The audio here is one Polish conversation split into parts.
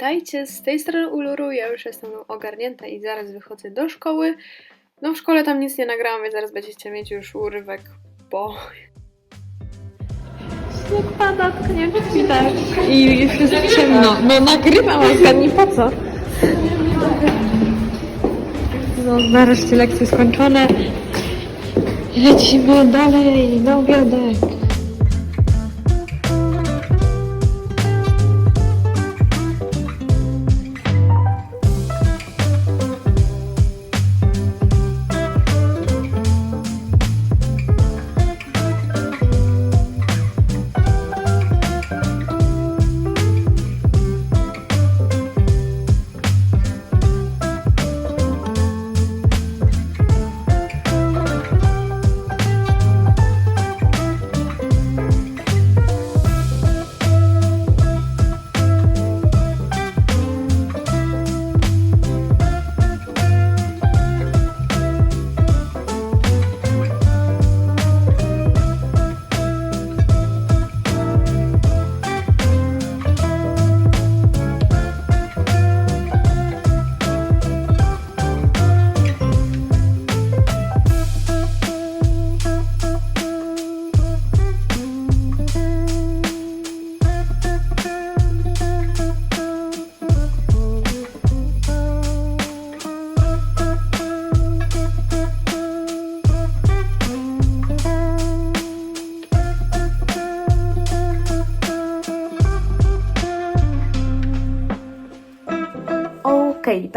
Witajcie, z tej strony Uluru, ja już jestem ogarnięta i zaraz wychodzę do szkoły. No w szkole tam nic nie nagrałam, więc zaraz będziecie mieć już urywek, bo... Śnieg pada, nie widać. I już jest ciemno. No nagrywam, zgadnij po co. No nareszcie lekcje skończone. Lecimy dalej na obiadek.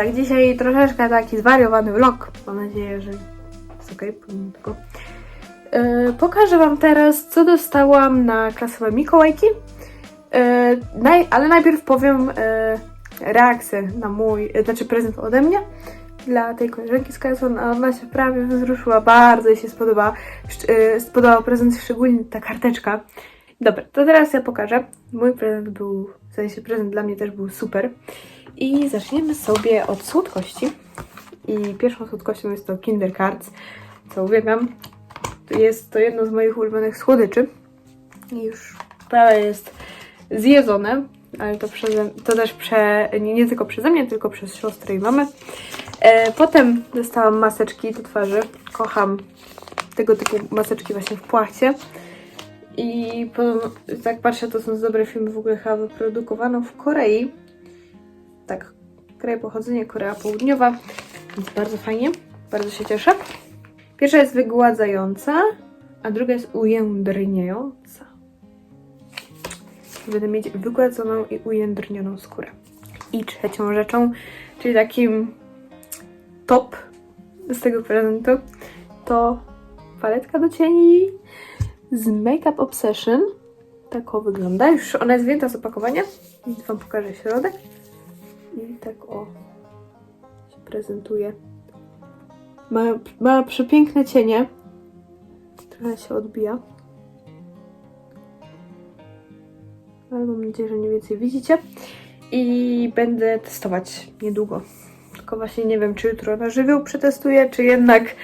Tak dzisiaj troszeczkę taki zwariowany vlog. Mam nadzieję, że jest okej, pomimo tego. Yy, pokażę Wam teraz, co dostałam na klasowe Mikołajki. Yy, naj, ale najpierw powiem yy, reakcję na mój, znaczy prezent ode mnie dla tej koleżanki z klasą. a Ona się prawie wzruszyła, bardzo jej się spodoba. Szcz- yy, spodobał prezent, szczególnie ta karteczka. Dobra, to teraz ja pokażę. Mój prezent był, w sensie prezent dla mnie też był super. I zaczniemy sobie od słodkości. I pierwszą słodkością jest to Kinder Cards, co uwielbiam. Jest to jedno z moich ulubionych słodyczy. I już prawie jest zjedzone, ale to, przeze, to też prze, nie, nie tylko przeze mnie, tylko przez siostrę i mamę. E, potem dostałam maseczki do twarzy. Kocham tego typu maseczki właśnie w płachcie. I po, tak patrzę, to są dobre filmy w ogóle chyba wyprodukowano w Korei tak, kraj pochodzenia Korea Południowa, więc bardzo fajnie, bardzo się cieszę. Pierwsza jest wygładzająca, a druga jest ujędrniająca. Będę mieć wygładzoną i ujędrnioną skórę. I trzecią rzeczą, czyli takim top z tego prezentu, to paletka do cieni z Makeup Obsession. Tak wygląda. Już ona jest wyjęta z opakowania, więc Wam pokażę środek. I tak o się prezentuje. Ma, ma przepiękne cienie. Trochę się odbija. Ale mam nadzieję, że mniej więcej widzicie. I będę testować niedługo. Tylko właśnie nie wiem, czy jutro na żywioł przetestuję, czy jednak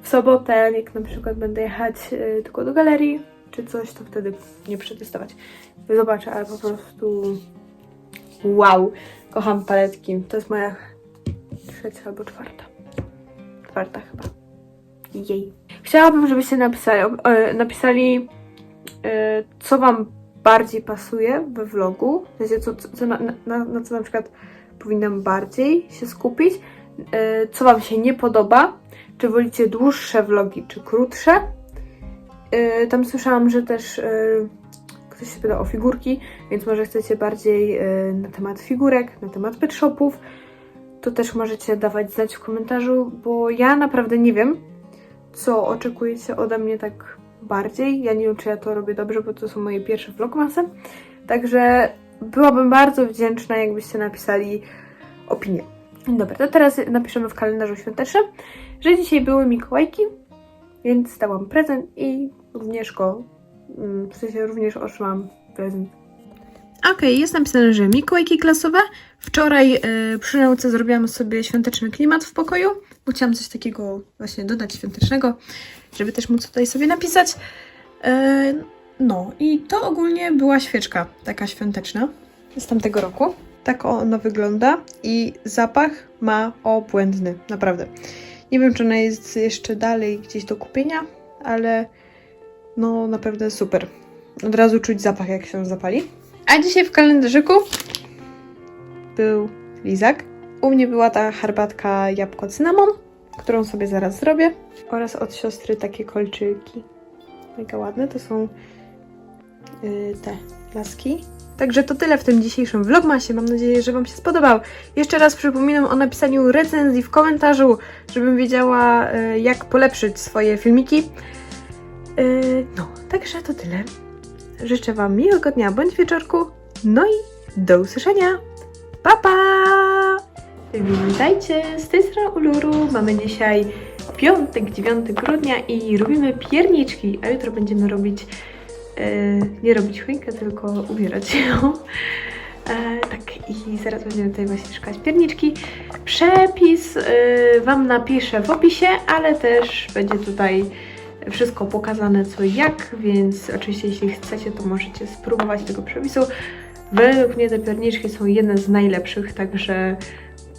w sobotę, jak na przykład będę jechać y, tylko do galerii, czy coś, to wtedy nie przetestować. Zobaczę, ale po prostu wow. Kocham paletki. To jest moja trzecia albo czwarta. Czwarta chyba. Jej. Chciałabym, żebyście napisali, e, napisali e, co Wam bardziej pasuje we vlogu. W sensie, co, co, na, na, na co na przykład powinnam bardziej się skupić. E, co Wam się nie podoba. Czy wolicie dłuższe vlogi, czy krótsze. Tam słyszałam, że też ktoś się pyta o figurki, więc może chcecie bardziej y, na temat figurek, na temat pet shopów, to też możecie dawać znać w komentarzu, bo ja naprawdę nie wiem, co oczekujecie ode mnie tak bardziej. Ja nie wiem, czy ja to robię dobrze, bo to są moje pierwsze vlogmasy. Także byłabym bardzo wdzięczna, jakbyście napisali opinię. Dobra, to teraz napiszemy w kalendarzu świątecznym, że dzisiaj były Mikołajki, więc dałam prezent i również go W sensie również otrzymałam prezent. Okej, jest napisane, że Mikołajki klasowe. Wczoraj y, przy nauce zrobiłam sobie świąteczny klimat w pokoju, bo chciałam coś takiego właśnie dodać świątecznego, żeby też móc tutaj sobie napisać. Y, no i to ogólnie była świeczka taka świąteczna z tamtego roku. Tak ona wygląda i zapach ma obłędny, naprawdę. Nie wiem, czy ona jest jeszcze dalej gdzieś do kupienia, ale no naprawdę super. Od razu czuć zapach, jak się zapali. A dzisiaj w kalendarzyku był lizak. U mnie była ta herbatka jabłko cynamon, którą sobie zaraz zrobię. Oraz od siostry takie kolczyki. Mega ładne, to są yy, te laski. Także to tyle w tym dzisiejszym vlogmasie. Mam nadzieję, że Wam się spodobał. Jeszcze raz przypominam o napisaniu recenzji w komentarzu, żebym wiedziała, yy, jak polepszyć swoje filmiki. Yy, no, także to tyle. Życzę Wam miłego dnia bądź wieczorku. No i do usłyszenia. Pa, pa! Witajcie, z tej strony Uluru. Mamy dzisiaj piątek, 9 grudnia i robimy pierniczki, a jutro będziemy robić, e, nie robić choinkę, tylko ubierać ją. E, tak, i zaraz będziemy tutaj właśnie szukać pierniczki. Przepis e, Wam napiszę w opisie, ale też będzie tutaj wszystko pokazane co jak, więc oczywiście jeśli chcecie, to możecie spróbować tego przepisu. Według mnie te pierniczki są jedne z najlepszych, także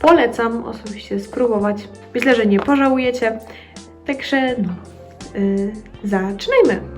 polecam osobiście spróbować. Myślę, że nie pożałujecie. Także no, yy, zaczynajmy!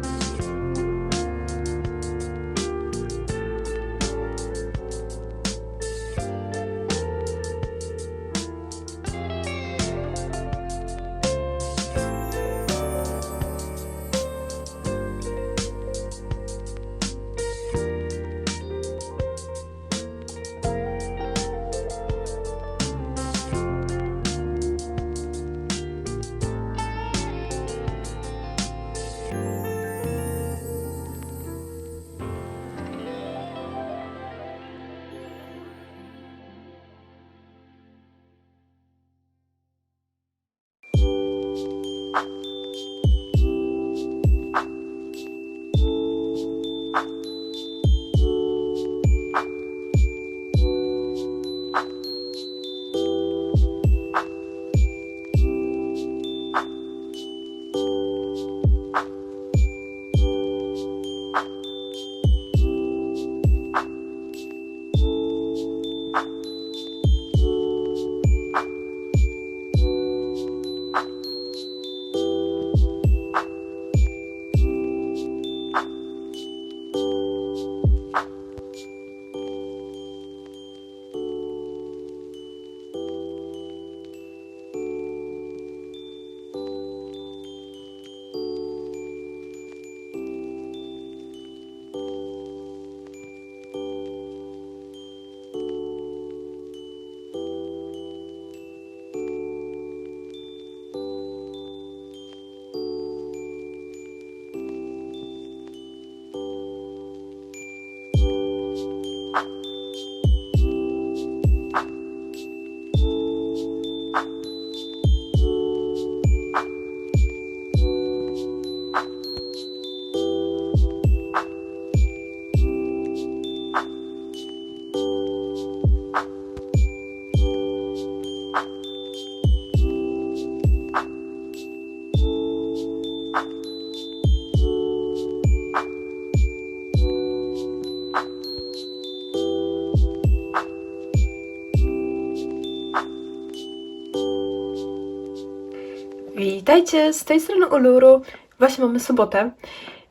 Witajcie, z tej strony Uluru. Właśnie mamy sobotę.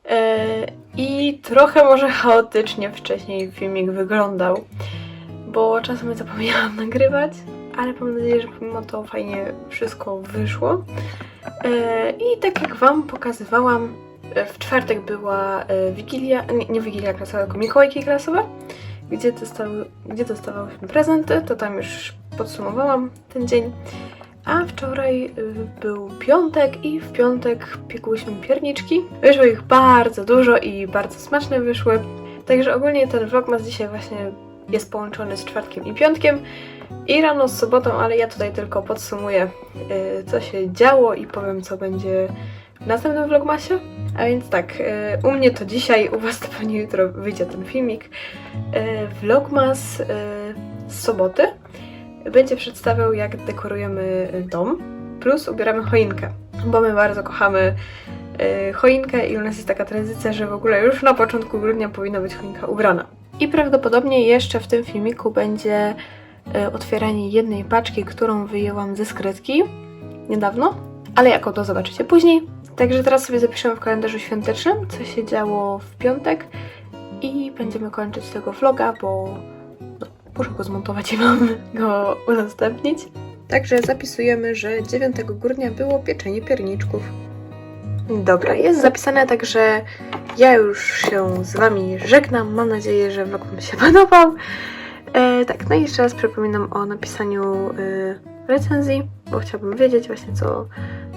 E, I trochę może chaotycznie wcześniej filmik wyglądał, bo czasem zapomniałam nagrywać, ale mam nadzieję, że pomimo to fajnie wszystko wyszło. E, I tak jak Wam pokazywałam, e, w czwartek była Wigilia, nie, nie Wigilia klasowa, tylko Mikołajki klasowe, gdzie, dostały, gdzie dostawałyśmy prezenty, to tam już podsumowałam ten dzień. A wczoraj y, był piątek i w piątek piekłyśmy pierniczki. Wyszło ich bardzo dużo i bardzo smaczne wyszły. Także ogólnie ten vlogmas dzisiaj właśnie jest połączony z czwartkiem i piątkiem i rano z sobotą, ale ja tutaj tylko podsumuję y, co się działo i powiem co będzie w następnym vlogmasie. A więc tak, y, u mnie to dzisiaj, u was to pewnie jutro wyjdzie ten filmik. Vlogmas z soboty będzie przedstawiał, jak dekorujemy dom, plus ubieramy choinkę, bo my bardzo kochamy y, choinkę i u nas jest taka tradycja, że w ogóle już na początku grudnia powinna być choinka ubrana. I prawdopodobnie jeszcze w tym filmiku będzie e, otwieranie jednej paczki, którą wyjęłam ze skrytki niedawno, ale jako to zobaczycie później. Także teraz sobie zapiszemy w kalendarzu świątecznym, co się działo w piątek i będziemy kończyć tego vloga, bo muszę go zmontować i mam go udostępnić. Także zapisujemy, że 9 grudnia było pieczenie pierniczków. Dobra, jest zapisane, także ja już się z Wami żegnam. Mam nadzieję, że vlog Wam się podobał. E, tak, no i jeszcze raz przypominam o napisaniu e, recenzji, bo chciałabym wiedzieć właśnie, co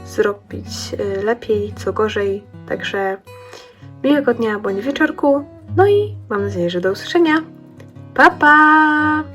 zrobić e, lepiej, co gorzej. Także miłego dnia bądź wieczorku. No i mam nadzieję, że do usłyszenia. Pa, pa!